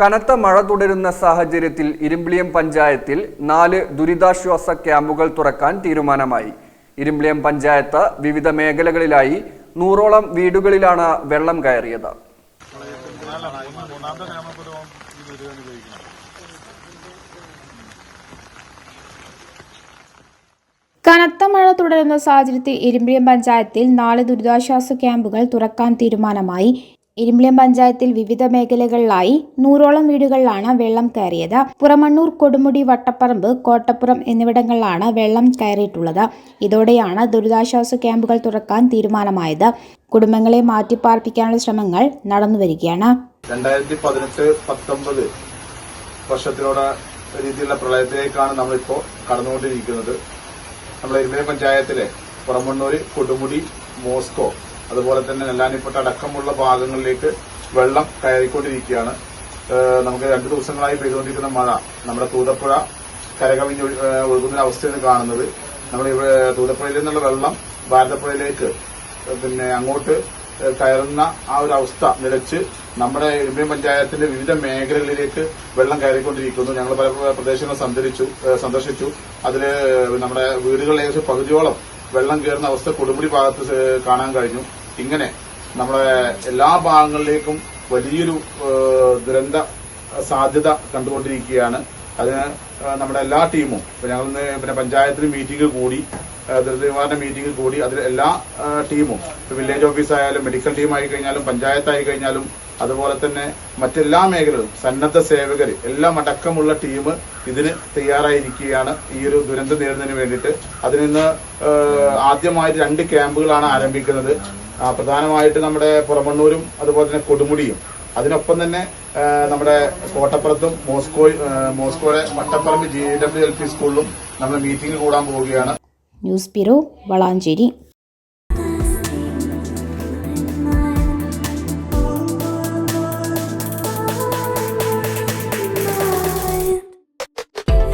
കനത്ത മഴ തുടരുന്ന സാഹചര്യത്തിൽ ഇരുമ്പിളിയം പഞ്ചായത്തിൽ നാല് ദുരിതാശ്വാസ ക്യാമ്പുകൾ തുറക്കാൻ തീരുമാനമായി. ഇരുമ്പിളിയം പഞ്ചായത്ത് വിവിധ മേഖലകളിലായി നൂറോളം വീടുകളിലാണ് വെള്ളം കയറിയത്. കനത്ത മഴ തുടരുന്ന സാഹചര്യത്തിൽ ഇരുമ്പിളിയം പഞ്ചായത്തിൽ നാല് ദുരിതാശ്വാസ ക്യാമ്പുകൾ തുറക്കാൻ തീരുമാനമായി. ഇരുമ്പിളിയം പഞ്ചായത്തിൽ വിവിധ മേഖലകളിലായി നൂറോളം വീടുകളിലാണ് വെള്ളം കയറിയത്. പുറമണ്ണൂർ കൊടുമുടി വട്ടപ്പറമ്പ് കോട്ടപ്പുറം എന്നിവിടങ്ങളിലാണ് വെള്ളം കയറിയിട്ടുള്ളത്. ഇതോടെയാണ് ദുരിതാശ്വാസ ക്യാമ്പുകൾ തുറക്കാൻ തീരുമാനമായത്. കുടുംബങ്ങളെ മാറ്റിപ്പാർപ്പിക്കാനുള്ള ശ്രമങ്ങൾ നടന്നുവരികയാണ്. രണ്ടായിരത്തി പതിനെട്ട് പത്തൊമ്പത് വർഷത്തിലൂടെ രീതിയിലുള്ള പ്രളയത്തിലേക്കാണ് നമ്മളിപ്പോ കടന്നുകൊണ്ടിരിക്കുന്നത്. നമ്മുടെ ഇരുമേ പഞ്ചായത്തിലെ പുറമണ്ണൂര് കൊടുമുടി മോസ്കോ അതുപോലെ തന്നെ നെല്ലാനിപ്പട്ട അടക്കമുള്ള ഭാഗങ്ങളിലേക്ക് വെള്ളം കയറിക്കൊണ്ടിരിക്കുകയാണ്. നമുക്ക് രണ്ടു ദിവസങ്ങളായി പെയ്തുകൊണ്ടിരിക്കുന്ന മഴ നമ്മുടെ തൂതപ്പുഴ കരകവിഞ്ഞ് ഒഴുകുന്ന അവസ്ഥയാണ് കാണുന്നത്. നമ്മൾ തൂതപ്പുഴയിൽ നിന്നുള്ള വെള്ളം ഭാരതപ്പുഴയിലേക്ക് പിന്നെ അങ്ങോട്ട് കയറുന്ന ആ ഒരു അവസ്ഥ നിലച്ച് നമ്മുടെ ഇരുമ്പയം പഞ്ചായത്തിന്റെ വിവിധ മേഖലകളിലേക്ക് വെള്ളം കയറിക്കൊണ്ടിരിക്കുന്നു. ഞങ്ങൾ പല പ്രദേശങ്ങൾ സന്ദർശിച്ചു. സന്ദർശിച്ചു അതിൽ നമ്മുടെ വീടുകളിൽ ഏകദേശം പകുതിയോളം വെള്ളം കയറുന്ന അവസ്ഥ കൊടുമുടി ഭാഗത്ത് കാണാൻ കഴിഞ്ഞു. ഇങ്ങനെ നമ്മുടെ എല്ലാ ഭാഗങ്ങളിലേക്കും വലിയൊരു ദുരന്ത സാധ്യത കണ്ടുകൊണ്ടിരിക്കുകയാണ്. അതിന് നമ്മുടെ എല്ലാ ടീമും ഞങ്ങൾ പിന്നെ പഞ്ചായത്തിന് മീറ്റിംഗ് കൂടി ദുരന്ത നിവാരണ മീറ്റിംഗ് കൂടി അതിൽ എല്ലാ ടീമും വില്ലേജ് ഓഫീസ് ആയാലും മെഡിക്കൽ ടീം ആയി കഴിഞ്ഞാലും പഞ്ചായത്തായി കഴിഞ്ഞാലും അതുപോലെ തന്നെ മറ്റെല്ലാ മേഖലകളും സന്നദ്ധ സേവകർ എല്ലാം അടക്കമുള്ള ടീം ഇതിന് തയ്യാറായിരിക്കുകയാണ് ഈ ഒരു ദുരന്തം നേരിടുന്നതിന് വേണ്ടിയിട്ട്. അതിൽ നിന്ന് ആദ്യമായിട്ട് രണ്ട് ക്യാമ്പുകളാണ് ആരംഭിക്കുന്നത്. പ്രധാനമായിട്ട് നമ്മുടെ പുറമണ്ണൂരും അതുപോലെ തന്നെ കൊടുമുടിയും. അതിനൊപ്പം തന്നെ നമ്മുടെ കോട്ടപ്പുറത്തും മോസ്കോ മോസ്കോയിലെ മോസ്കോയുടെ Vattaparamba G W L P സ്കൂളിലും നമ്മൾ മീറ്റിംഗ് കൂടാൻ പോവുകയാണ്. News bureau Valanchery.